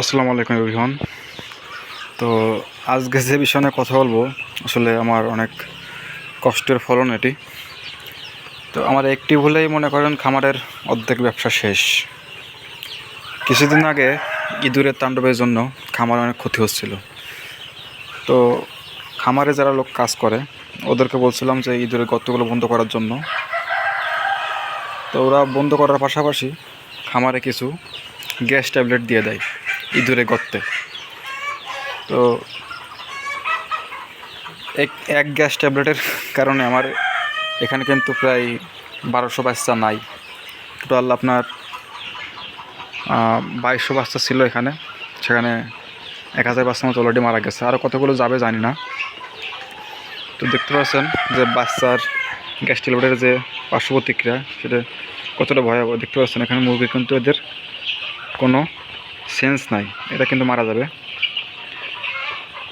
আসসালামু আলাইকুম এভরিওয়ান। তো আজকে যে বিষয় নিয়ে কথা বলব, আসলে আমার অনেক কষ্টের ফলন এটি। তো আমার একটি ভুলেই মনে করেন খামারের অর্ধেক ব্যবসা শেষ। কিছুদিন আগে ইঁদুরের তাণ্ডবের জন্য খামার অনেক ক্ষতি হচ্ছিল। তো খামারে যারা লোক কাজ করে, ওদেরকে বলছিলাম যে ইঁদুরের গর্তগুলো বন্ধ করার জন্য। তো ওরা বন্ধ করার পাশাপাশি খামারে কিছু গ্যাস ট্যাবলেট দিয়ে দেয়। ইঁদুরে গর্তে। তো এক এক গ্যাস ট্যাবলেটের কারণে আমার এখানে কিন্তু প্রায় বারোশো বাচ্চা নাই। টোটাল আপনার বাইশশো বাচ্চা ছিল এখানে। সেখানে এক হাজার বাচ্চার মতো অলরেডি মারা গেছে। আরও কতগুলো যাবে জানি না। তো দেখতে পাচ্ছেন যে বাচ্চার গ্যাস ট্যাবলেটের যে পার্শ্ব প্রতিক্রিয়া সেটা কতটা ভয়াবহ। দেখতে পাচ্ছেন এখানে মুরগি কিন্তু এদের কোনো সেন্স নাই, এটা কিন্তু মারা যাবে।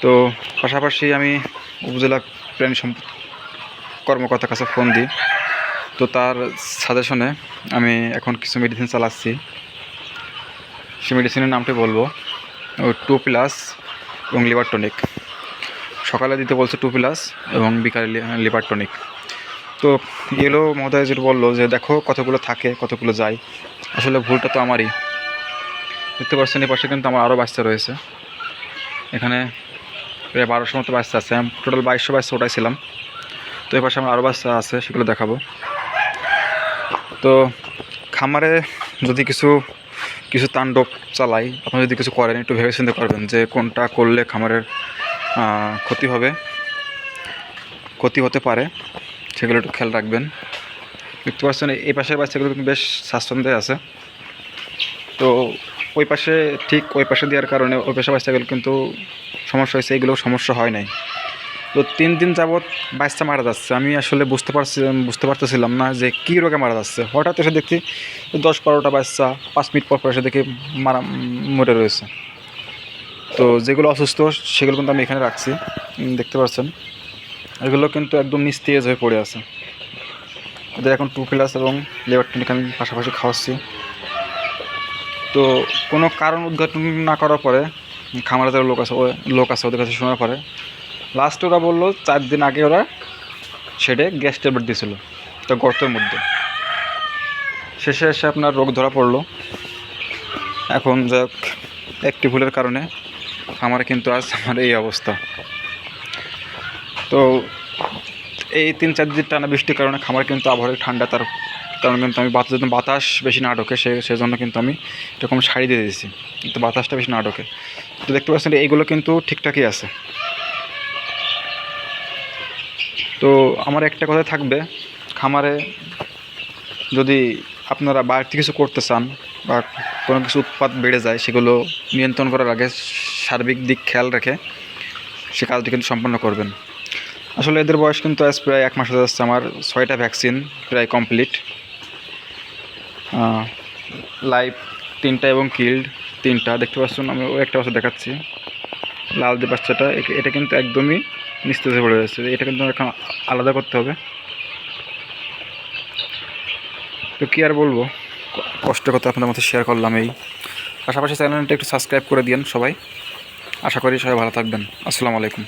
তো পাশাপাশি আমি উপজেলা প্রাণী সম্পদ কর্মকর্তার কাছে ফোন দিই। তো তার সাজেশনে আমি এখন কিছু মেডিসিন চালাচ্ছি। সেই মেডিসিনের নামটি বলব। টু প্লাস এবং লিভার টনিক। সকালে দিতে বলছে টু প্লাস এবং বিকালে লিভার টনিক। তো এলো মহোদয় যেটা বলল যে, দেখো কতগুলো থাকে, কতগুলো যায়। আসলে ভুলটা তো আমারই। দেখতে পাচ্ছেন, এই পাশে কিন্তু আমার আরও বাচ্চা রয়েছে। এখানে প্রায় বারোশো মতো বাচ্চা আছে। আমি টোটাল বাইশশো বাচ্চা ওটাইছিলাম তো এই পাশে আমার আরও বাচ্চা আছে, সেগুলো দেখাবো। তো খামারে যদি কিছু কিছু তাণ্ডব চালাই, আপনি যদি কিছু করেন, একটু ভেবে চিন্তে করবেন যে কোনটা করলে খামারের ক্ষতি হবে, ক্ষতি হতে পারে, সেগুলো একটু খেয়াল রাখবেন। দেখতে পাচ্ছেন, এই পাশের বাচ্চাগুলো কিন্তু বেশ স্বাচ্ছন্দ্যে আছে। তো ওই পাশে ঠিক ওই পাশে দেওয়ার কারণে ওই পাশে বাচ্চাগুলো কিন্তু সমস্যা হয়েছে, এগুলো সমস্যা হয় নাই। তো তিন দিন যাবৎ বাচ্চা মারা যাচ্ছে। আমি আসলে বুঝতে পারছি বুঝতে পারতেছিলাম না যে কী রোগে মারা যাচ্ছে। হঠাৎ এসে দেখছি দশ বারোটা বাচ্চা পাঁচ মিনিট পর পর এসে দেখি মারা মরে রয়েছে। তো যেগুলো অসুস্থ, সেগুলো কিন্তু আমি এখানে রাখছি। দেখতে পাচ্ছেন। এগুলো কিন্তু একদম নিস্তেজ হয়ে পড়ে আছে। ওদের এখন টু প্লাস এবং লেবার টনিক আমি পাশাপাশি খাওয়াচ্ছি। তো কোনো কারণ উদ্ঘাটন না করার পরে খামারে যারা লোক আছে লোক আছে ওদের কাছে শোনার পরে লাস্ট ওরা বলল চার দিন আগে ওরা সেটে গ্যাস ট্যাবলেট দিয়েছিল তো গর্তের মধ্যে। শেষে এসে আপনার রোগ ধরা পড়ল। এখন যাক একটি ভুলের কারণে আমার কিন্তু আজ আমার এই অবস্থা। তো এই তিন চার দিন টানা বৃষ্টির কারণে খামার কিন্তু আবহাওয়া ঠান্ডা তার কারণে কিন্তু আমি বাতাস বাতাস বেশি না ঢোকে, সে সেজন্য কিন্তু আমি এরকম শাড়ি দিয়ে দিয়েছি। কিন্তু বাতাসটা বেশি না ঢোকে। তো দেখতে পাচ্ছেন এইগুলো কিন্তু ঠিকঠাকই আছে। তো আমার একটা কথা থাকবে, খামারে যদি আপনারা বাড়তি কিছু করতে চান বা কোনো কিছু উৎপাদ বেড়ে যায়, সেগুলো নিয়ন্ত্রণ করার আগে সার্বিক দিক খেয়াল রেখে সে কাজটি কিন্তু সম্পন্ন করবেন। আসলে এদের বয়স কিন্তু আজ প্রায় এক মাস হতে যাচ্ছে। আমার ছয়টা ভ্যাকসিন প্রায় কমপ্লিট। লাইভ তিনটা এবং কিল্ড তিনটা। দেখতে পাচ্ছেন, আমি ও একটা বাচ্চা দেখাচ্ছি। লাল যে বাচ্চাটা এটা কিন্তু একদমই নিস্তেজে পড়ে যাচ্ছে এটা কিন্তু এখন আলাদা করতে হবে। তো কী আর বলব? কষ্ট কথা আপনাদের মধ্যে শেয়ার করলাম এই। পাশাপাশি চ্যানেলটা একটু সাবস্ক্রাইব করে দিন সবাই। আশা করি সবাই ভালো থাকবেন। আসসালামু আলাইকুম।